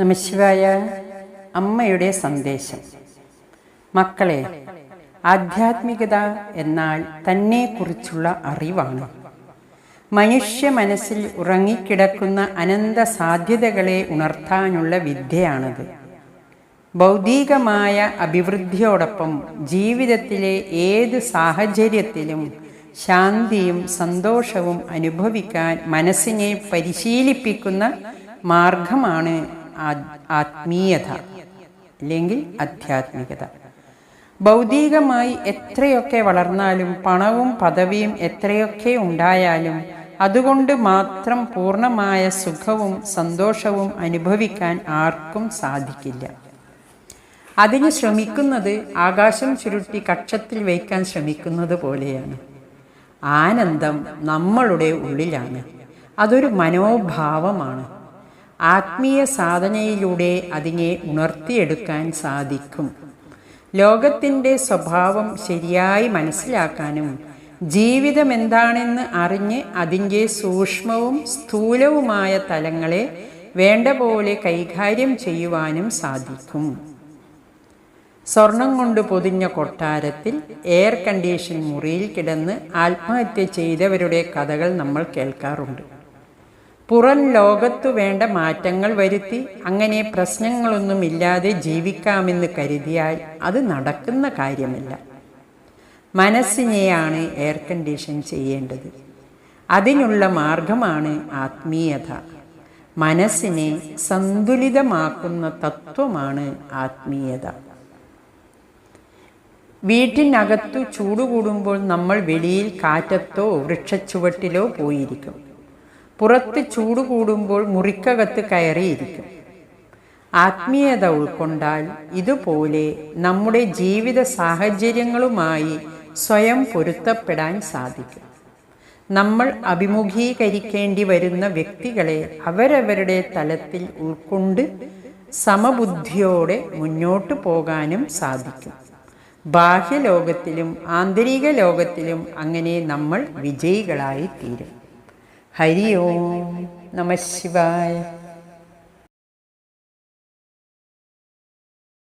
നമശിവായ അമ്മയുടെ സന്ദേശം. മക്കളെ ആധ്യാത്മികത എന്നാൽ തന്നെക്കുറിച്ചുള്ള അറിവാണ്. മനുഷ്യ മനസ്സിൽ ഉറങ്ങിക്കിടക്കുന്ന അനന്ത സാധ്യതകളെ ഉണർത്താനുള്ള വിദ്യയാണത്. ഭൗതികമായ അഭിവൃദ്ധിയോടൊപ്പം ജീവിതത്തിലെ ഏത് സാഹചര്യത്തിലും ശാന്തിയും സന്തോഷവും അനുഭവിക്കാൻ മനസ്സിനെ പരിശീലിപ്പിക്കുന്ന മാർഗമാണ് ആത്മീയത അല്ലെങ്കിൽ ആധ്യാത്മികത. ഭൗതികമായി എത്രയൊക്കെ വളർന്നാലും പണവും പദവിയും എത്രയൊക്കെ ഉണ്ടായാലും അതുകൊണ്ട് മാത്രം പൂർണമായ സുഖവും സന്തോഷവും അനുഭവിക്കാൻ ആർക്കും സാധിക്കില്ല. അതിന് ശ്രമിക്കുന്നത് ആകാശം ചുരുട്ടി കക്ഷത്തിൽ വയ്ക്കാൻ ശ്രമിക്കുന്നത് പോലെയാണ്. ആനന്ദം നമ്മളുടെ ഉള്ളിലാണ്. അതൊരു മനോഭാവമാണ്. ആത്മീയ സാധനയിലൂടെ അതിനെ ഉണർത്തിയെടുക്കാൻ സാധിക്കും. ലോകത്തിന്റെ സ്വഭാവം ശരിയായി മനസ്സിലാക്കാനും ജീവിതം എന്താണെന്ന് അറിഞ്ഞ് അതിന്റെ സൂക്ഷ്മവും സ്ഥൂലവുമായ തലങ്ങളെ വേണ്ട പോലെ കൈകാര്യം ചെയ്യുവാനും സാധിക്കും. സ്വർണം കൊണ്ട് പൊതിഞ്ഞ കൊട്ടാരത്തിൽ എയർ കണ്ടീഷൻ മുറിയിൽ കിടന്ന് ആത്മഹത്യ ചെയ്തവരുടെ കഥകൾ നമ്മൾ കേൾക്കാറുണ്ട്. പുറം ലോകത്തു വേണ്ട മാറ്റങ്ങൾ വരുത്തി അങ്ങനെ പ്രശ്നങ്ങളൊന്നുമില്ലാതെ ജീവിക്കാമെന്ന് കരുതിയാൽ അത് നടക്കുന്ന കാര്യമല്ല. മനസ്സിനെയാണ് എയർ കണ്ടീഷൻ ചെയ്യേണ്ടത്. അതിനുള്ള മാർഗമാണ് ആത്മീയത. മനസ്സിനെ സന്തുലിതമാക്കുന്ന തത്വമാണ് ആത്മീയത. വീട്ടിനകത്തു ചൂടുകൂടുമ്പോൾ നമ്മൾ വെളിയിൽ കാറ്റത്തോ വൃക്ഷച്ചുവട്ടിലോ പോയിരിക്കും. പുറത്ത് ചൂട് കൂടുമ്പോൾ മുറിക്കകത്ത് കയറിയിരിക്കും. ആത്മീയത ഉൾക്കൊണ്ടാൽ ഇതുപോലെ നമ്മുടെ ജീവിത സാഹചര്യങ്ങളുമായി സ്വയം പൊരുത്തപ്പെടാൻ സാധിക്കും. നമ്മൾ അഭിമുഖീകരിക്കേണ്ടി വരുന്ന വ്യക്തികളെ അവരവരുടെ തലത്തിൽ ഉൾക്കൊണ്ട് സമബുദ്ധിയോടെ മുന്നോട്ട് പോകാനും സാധിക്കും. ബാഹ്യലോകത്തിലും ആന്തരിക ലോകത്തിലും അങ്ങനെ നമ്മൾ വിജയികളായി തീരും ഹരി ഓം നമ ശിവായ.